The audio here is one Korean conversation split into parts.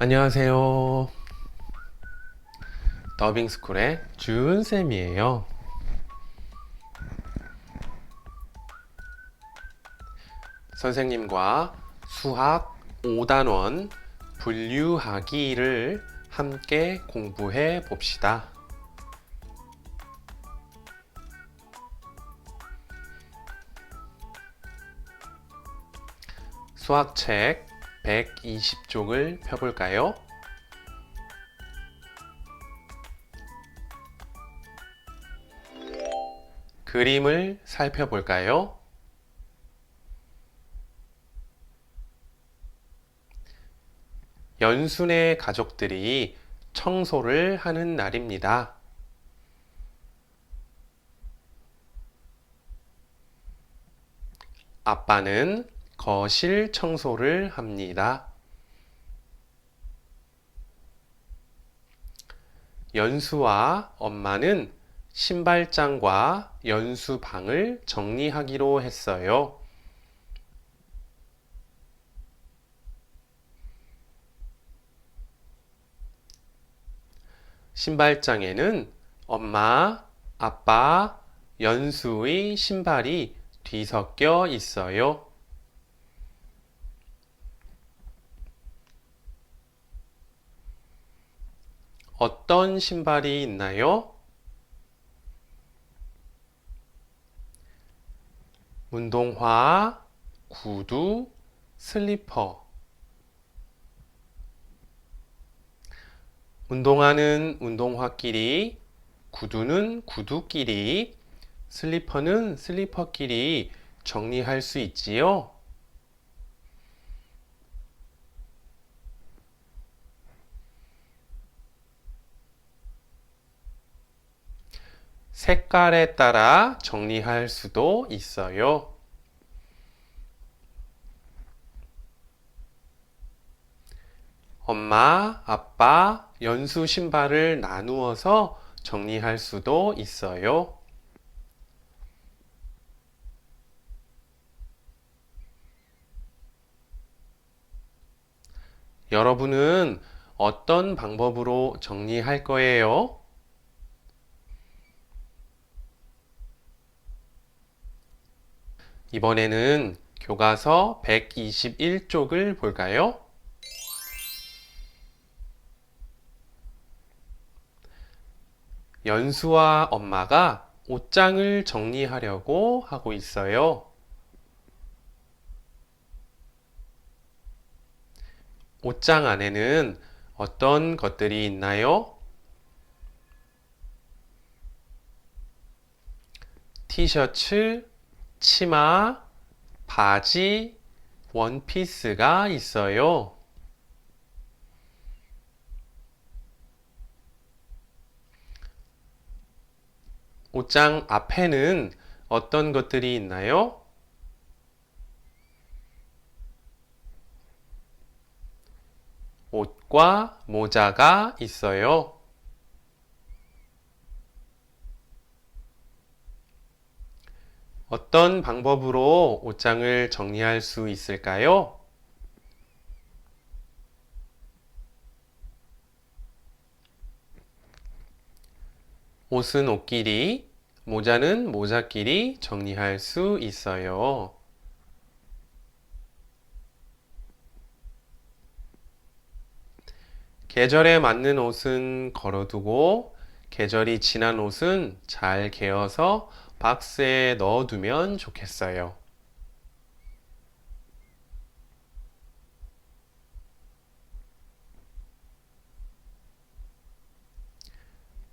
안녕하세요. 더빙스쿨의 주은쌤이에요. 선생님과 수학 5단원 분류하기를 함께 공부해 봅시다. 수학책 120쪽을 펴볼까요? 그림을 살펴볼까요? 연순의 가족들이 청소를 하는 날입니다. 아빠는 거실 청소를 합니다. 연수와 엄마는 신발장과 연수방을 정리하기로 했어요. 신발장에는 엄마, 아빠, 연수의 신발이 뒤섞여 있어요. 어떤 신발이 있나요? 운동화, 구두, 슬리퍼. 운동화는 운동화끼리, 구두는 구두끼리, 슬리퍼는 슬리퍼끼리 정리할 수 있지요? 색깔에 따라 정리할 수도 있어요. 엄마, 아빠, 연수 신발을 나누어서 정리할 수도 있어요. 여러분은 어떤 방법으로 정리할 거예요? 이번에는 교과서 121쪽을 볼까요? 연수와 엄마가 옷장을 정리하려고 하고 있어요. 옷장 안에는 어떤 것들이 있나요? 티셔츠, 치마, 바지, 원피스가 있어요. 옷장 앞에는 어떤 것들이 있나요? 옷과 모자가 있어요. 어떤 방법으로 옷장을 정리할 수 있을까요? 옷은 옷끼리, 모자는 모자끼리 정리할 수 있어요. 계절에 맞는 옷은 걸어두고 계절이 지난 옷은 잘 개어서 박스에 넣어두면 좋겠어요.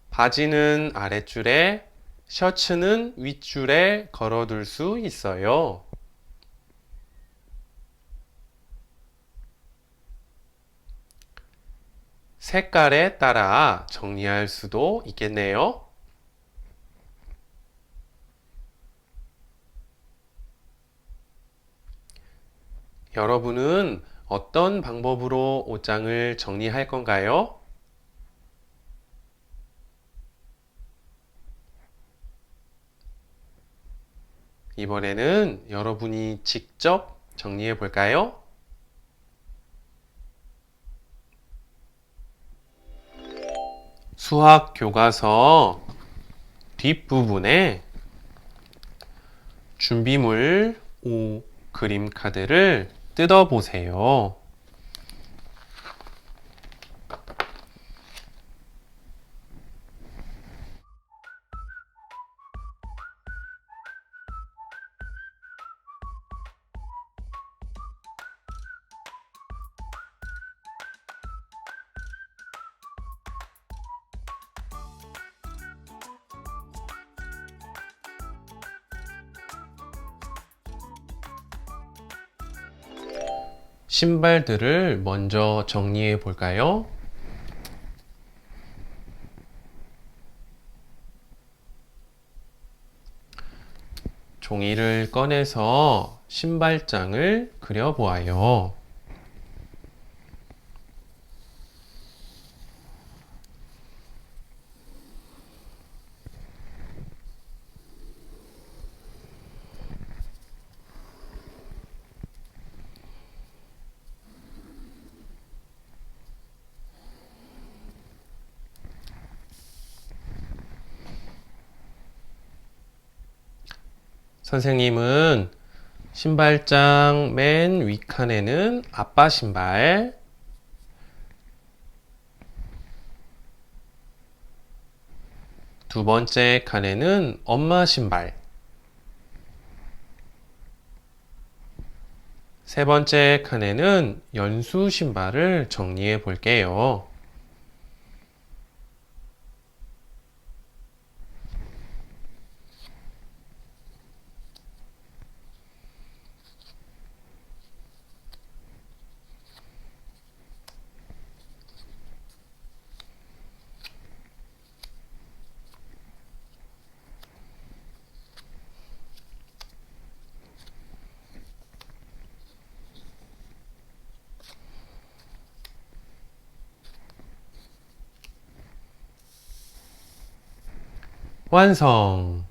바지는 아랫줄에, 셔츠는 윗줄에 걸어둘 수 있어요. 색깔에 따라 정리할 수도 있겠네요. 여러분은 어떤 방법으로 옷장을 정리할 건가요? 이번에는 여러분이 직접 정리해 볼까요? 수학 교과서 뒷부분에 준비물 5 그림 카드를 뜯어 보세요. 신발들을 먼저 정리해 볼까요? 종이를 꺼내서 신발장을 그려보아요. 선생님은 신발장 맨 윗칸에는 아빠 신발, 두 번째 칸에는 엄마 신발, 세 번째 칸에는 연수 신발을 정리해 볼게요. 완성!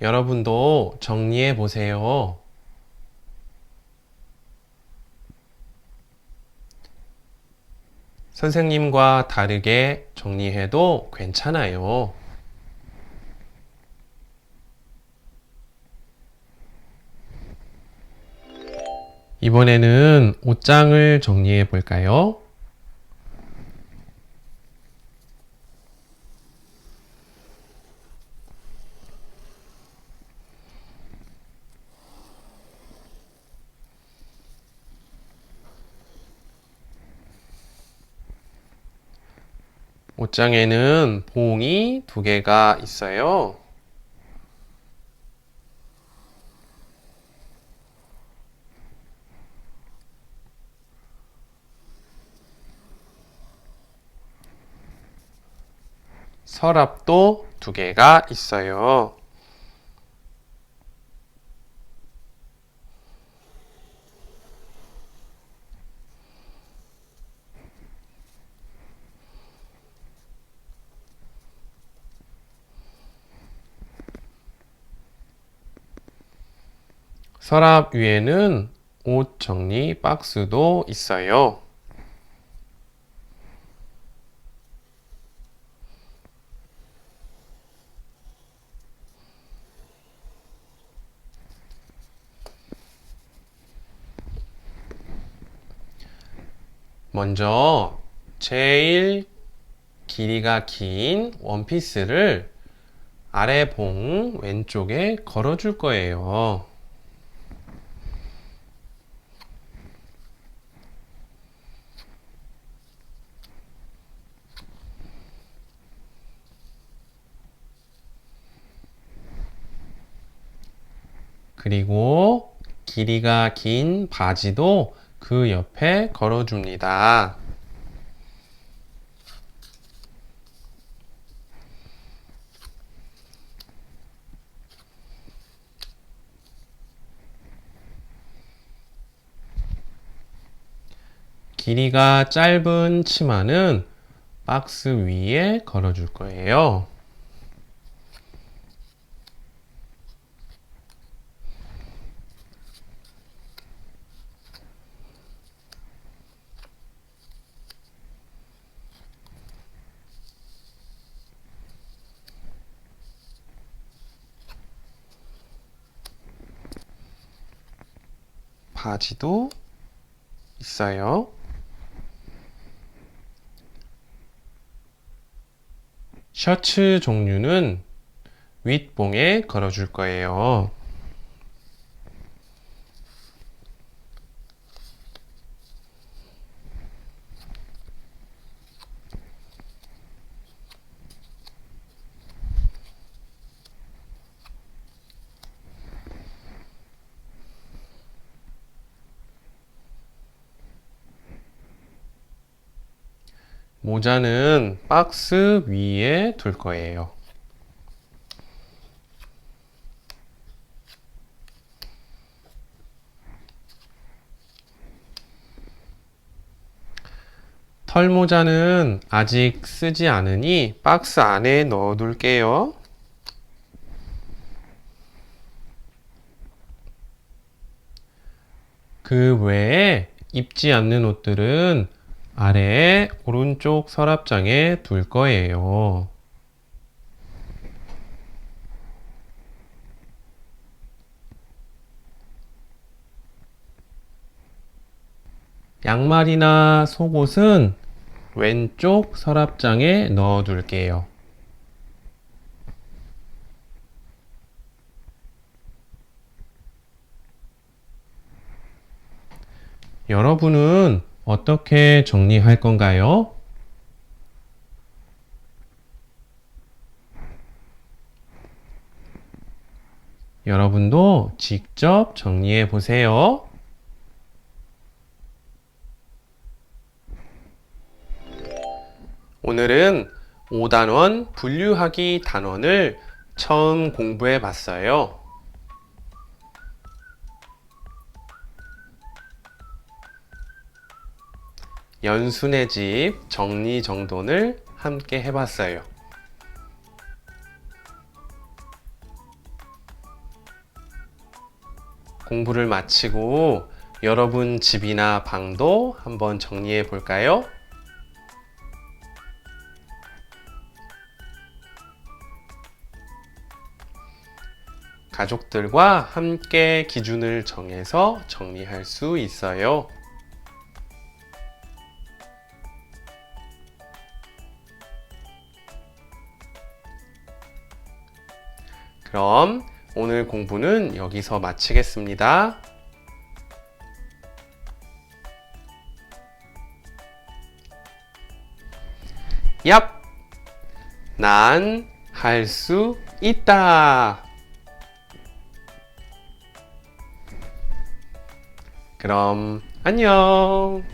여러분도 정리해 보세요. 선생님과 다르게 정리해도 괜찮아요. 이번에는 옷장을 정리해 볼까요? 옷장에는 봉이 두 개가 있어요. 서랍도 두 개가 있어요. 서랍 위에는 옷 정리 박스도 있어요. 먼저 제일 길이가 긴 원피스를 아래 봉 왼쪽에 걸어줄 거예요. 그리고 길이가 긴 바지도 그 옆에 걸어줍니다. 길이가 짧은 치마는 박스 위에 걸어줄 거예요. 바지도 있어요. 셔츠 종류는 윗봉에 걸어줄 거예요. 모자는 박스 위에 둘 거예요. 털모자는 아직 쓰지 않으니 박스 안에 넣어 둘게요. 그 외에 입지 않는 옷들은 아래 오른쪽 서랍장에 둘 거예요. 양말이나 속옷은 왼쪽 서랍장에 넣어 둘게요. 여러분은 어떻게 정리할 건가요? 여러분도 직접 정리해 보세요. 오늘은 5단원 분류하기 단원을 처음 공부해 봤어요. 연순의 집 정리정돈을 함께 해봤어요. 공부를 마치고 여러분 집이나 방도 한번 정리해 볼까요? 가족들과 함께 기준을 정해서 정리할 수 있어요. 그럼 오늘 공부는 여기서 마치겠습니다. 얍! 난 할 수 있다! 그럼 안녕!